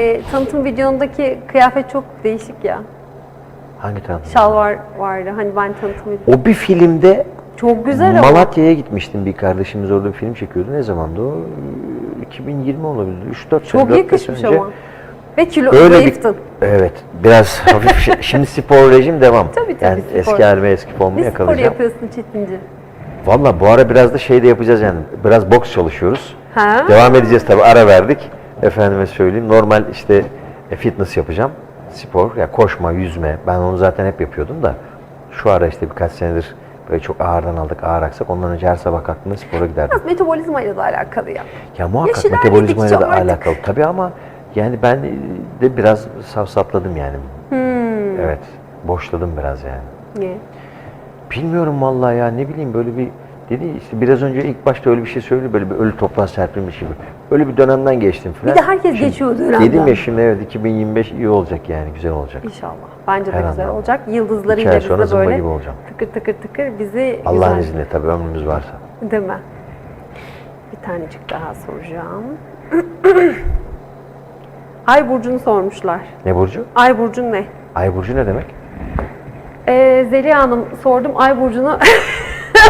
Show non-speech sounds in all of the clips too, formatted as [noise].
E, tanıtım videondaki kıyafet çok değişik ya. Hangi tanıtım? Şalvar vardı. Hani ben tanıtım O bir filmde Çok güzel ama. Malatya'ya gitmiştim bir kardeşimiz orada bir film çekiyordu. Ne zamandı o? 2020 olabilir. 3-4 sene, Çok 4-5 yakışmış önce. ama. Ve kilo Öyle bir, evet biraz [laughs] hafif şey. Şimdi spor rejim devam. Tabii, tabii, Yani spor. eski halime eski formumu Ne spor yakalayacağım. yapıyorsun Çetinci? Valla bu ara biraz da şey de yapacağız yani. Biraz boks çalışıyoruz. Ha? Devam edeceğiz tabii ara verdik. Efendime söyleyeyim normal işte e, fitness yapacağım. Spor ya koşma, yüzme. Ben onu zaten hep yapıyordum da. Şu ara işte birkaç senedir böyle çok ağırdan aldık ağır aksak. Ondan önce her sabah kalktığımda spora giderdim. Biraz metabolizmayla da alakalı ya. Ya muhakkak Yaş metabolizmayla da ilerledikçe artık- alakalı tabii ama yani ben de biraz safsatladım yani. Hmm. Evet. Boşladım biraz yani. Niye? Bilmiyorum vallahi ya ne bileyim böyle bir dedi işte biraz önce ilk başta öyle bir şey söyledi böyle bir ölü toprağa serpilmiş gibi. Öyle bir dönemden geçtim falan. Bir de herkes geçiyor o dönemden. Dedim ya şimdi evet 2025 iyi olacak yani güzel olacak. İnşallah. Bence de Her güzel anlamda. olacak. Yıldızlarıyla ay biz sonra de zımba böyle gibi olacağım. tıkır tıkır tıkır bizi Allah'ın güzel- izniyle tabii ömrümüz varsa. Değil mi? Bir tanecik daha soracağım. [clears throat] Ay burcunu sormuşlar. Ne Burcu? Ay burcun ne? Ay Burcu ne demek? Ee, Zeliha Hanım sordum ay burcunu. [laughs]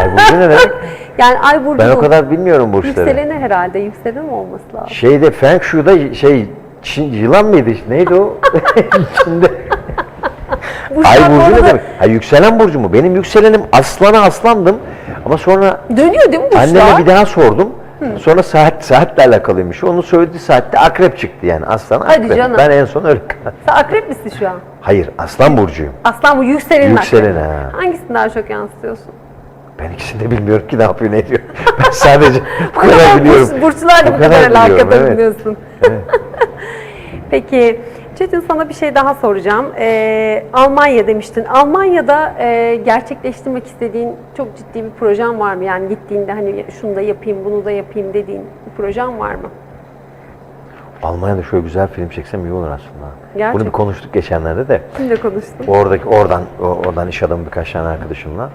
Ay Burcu ne demek? [laughs] yani ay burcunu. Ben o kadar bilmiyorum burçları. Yükseleni herhalde. Yükselen olması lazım? Şeyde Feng Shui'da şey Çin, yılan mıydı? Neydi o? [laughs] Çin'de. Burçlar Ay bu burcu ne demek? Ha yükselen burcu mu? Benim yükselenim aslana aslandım. Ama sonra Dönüyor değil mi burçlar? anneme bir daha sordum. Sonra saat saatle alakalıymış. Onu söylediği saatte akrep çıktı yani. Aslan Hadi akrep. canım. Ben en son öyle Sen akrep misin şu an? Hayır, aslan burcuyum. Aslan bu yükselenin Yükselen, akrep. ha. Hangisini daha çok yansıtıyorsun? İkisini de bilmiyorum ki ne yapıyor ne diyor. [laughs] Ben sadece bu kadar biliyorum. burç- burçlarla bu kadar biliyorum, alakadar evet. [laughs] biliyorsun. Peki Çetin sana bir şey daha soracağım. Ee, Almanya demiştin. Almanya'da e, gerçekleştirmek istediğin çok ciddi bir projen var mı? Yani gittiğinde hani şunu da yapayım, bunu da yapayım dediğin bir projen var mı? Almanya'da şöyle güzel film çeksem iyi olur aslında. Gerçekten. Bunu bir konuştuk geçenlerde de. Kimle konuştun? Oradaki oradan oradan iş adamı birkaç tane arkadaşımla.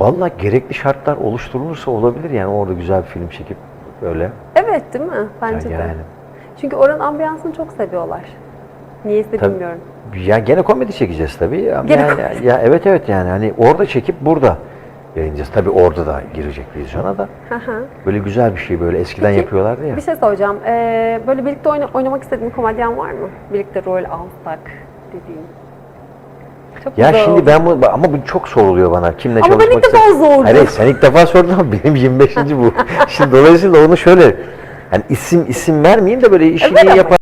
Vallahi gerekli şartlar oluşturulursa olabilir yani orada güzel bir film çekip böyle. Evet değil mi? Bence yani. de. Çünkü oranın ambiyansını çok seviyorlar. Niyeyse Tabii. bilmiyorum. Ya gene komedi çekeceğiz tabii. Ama Gene yani- komedi. ya evet evet yani hani orada çekip burada yayınlayacağız. Tabii orada da girecek vizyona da. Hı. Böyle güzel bir şey böyle eskiden Peki, yapıyorlardı ya. Bir şey soracağım. Ee, böyle birlikte oyna- oynamak istediğin komedyen var mı? Birlikte rol alsak dediğin. Çok Ya güzel şimdi oldu. ben bu ama bu çok soruluyor bana. Kimle Ama ben çalışmak ilk defa sordum. Hayır sen ilk defa sordun ama benim 25. bu. [laughs] şimdi dolayısıyla onu şöyle yani isim isim vermeyeyim de böyle işini Evet ama yapan